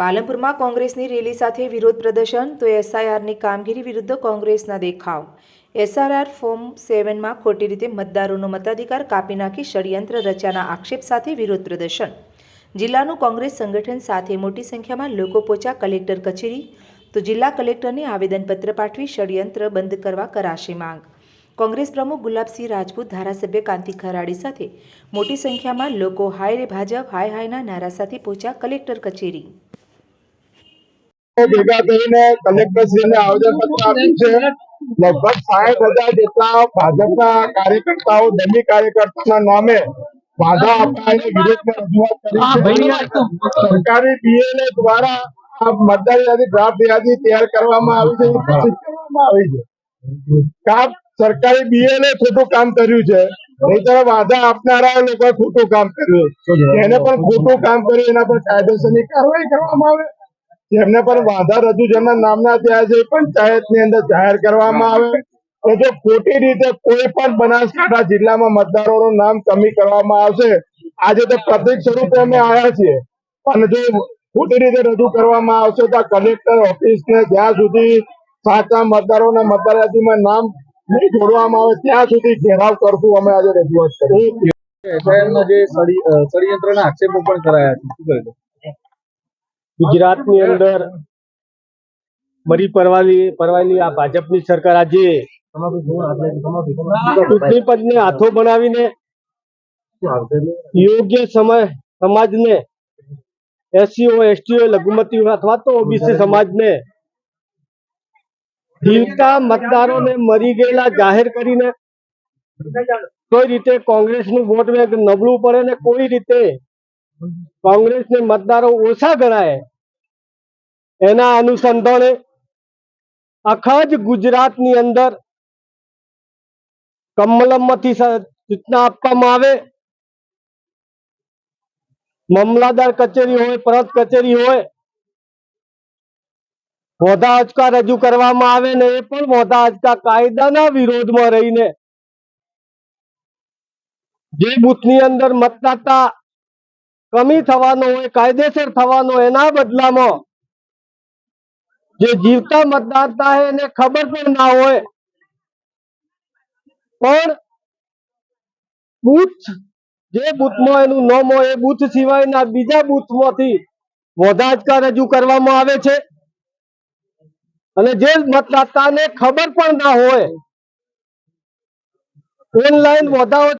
પાલનપુરમાં કોંગ્રેસની રેલી સાથે વિરોધ પ્રદર્શન, તો એસઆઈઆરની કામગીરી વિરુદ્ધ કોંગ્રેસના દેખાવ. એસઆરઆર ફોર્મ સેવનમાં ખોટી રીતે મતદારોનો મતાધિકાર કાપી નાખી ષડયંત્ર રચ્યાના આક્ષેપ સાથે વિરોધ પ્રદર્શન. જિલ્લાનું કોંગ્રેસ સંગઠન સાથે મોટી સંખ્યામાં લોકો પહોંચ્યા કલેક્ટર કચેરી, તો જિલ્લા કલેક્ટરને આવેદનપત્ર પાઠવી ષડયંત્ર બંધ કરવા કરાશે માંગ. કોંગ્રેસ પ્રમુખ ગુલાબસિંહ રાજપૂત ધારાસભ્ય કાંતિ ખરાડી સાથે મોટી સંખ્યામાં લોકો હાય રે ભાજપ, હાય હાયના નારા સાથે પહોંચ્યા કલેક્ટર કચેરી. ભેગા કરીને કલેક્ટરશ્રીને આવેદનપત્ર આપ્યું છે. લગભગ સાહીઠ હજાર જેટલા ભાજપના કાર્યકર્તાઓ દલિત કાર્યકર્તાના નામે બાધા આપવા અને વિરોધમાં રજૂઆત કરી છે. સરકારી બીએલએ દ્વારા આ મતદાર યાદી ડ્રાફ્ટ યાદી તૈયાર કરવામાં આવી છે કરવામાં આવી છે. કામ સરકારી બીએલએ ખોટું કામ કર્યું છે. નહીતર વાધા આપનારા લોકોએ ખોટું કામ કર્યું. એને પણ ખોટું કામ કર્યું એના પર કાયદેસરની કાર્યવાહી કરવામાં આવે. જેમને પણ વાંધા રજૂ જેમના નામના ત્યાં છે પંચાયતની અંદર જાહેર કરવામાં આવે એટલે જો ખોટી રીતે કોઈ પણ બનાસકાંઠા જિલ્લામાં મતદારોનું નામ કમી કરવામાં આવશે, આજે તો પ્રતિક સ્વરૂપે અમે આવ્યા છીએ. અને જો ખોટી રીતે રજૂ કરવામાં આવશે, તો કલેક્ટર ઓફિસ ને જ્યાં સુધી સાચા મતદારોના મતદાર નામ નહીં જોડવામાં આવે, ત્યાં સુધી ઘેરાવ કરશું અમે આજે રજૂઆત કરી એફઆઈઆરમાં જે ષડયંત્રના આક્ષેપો પણ કરાયા છે. શું ગુજરાતની અંદર મરી પરવાલી પરવાલી આ ભાજપની સરકાર આજે ચૂંટણી પંચને હાથો બનાવીને યોગ્ય સમય સમાજને એસસીઓ એસટીઓ લઘુમતી અથવા તો ઓબીસી સમાજને જીવતા મતદારોને મરી ગયેલા જાહેર કરીને કોઈ રીતે કોંગ્રેસનું વોટ બેંક નબળું પડે ને કોઈ રીતે કોંગ્રેસને મતદારો ઓછા ગણાય. એના અનુસંધાને આખા જ ગુજરાતની અંદર કમલમમાંથી સૂચના આપવામાં આવે. મામલાદાર કચેરી હોય, પરત કચેરી હોય હોદ્દા અચકા રજૂ કરવામાં આવે ને એ પણ વોધા અચકા કાયદાના વિરોધમાં રહીને જે બુથની અંદર મતદાતા કમી થવાનો હોય, કાયદેસર થવાનો એના બદલામાં જે જીવતા મતદાતા એને ખબર પણ ના હોય. પણ બુથ, જે બુથમાં એનું નામ હોય એ બુથ સિવાયના બીજા બુથમાંથી વધાજકા રજૂ કરવામાં આવે છે. અને જે મતદાતાને ખબર પણ ના હોય ઓનલાઈન વધાઓ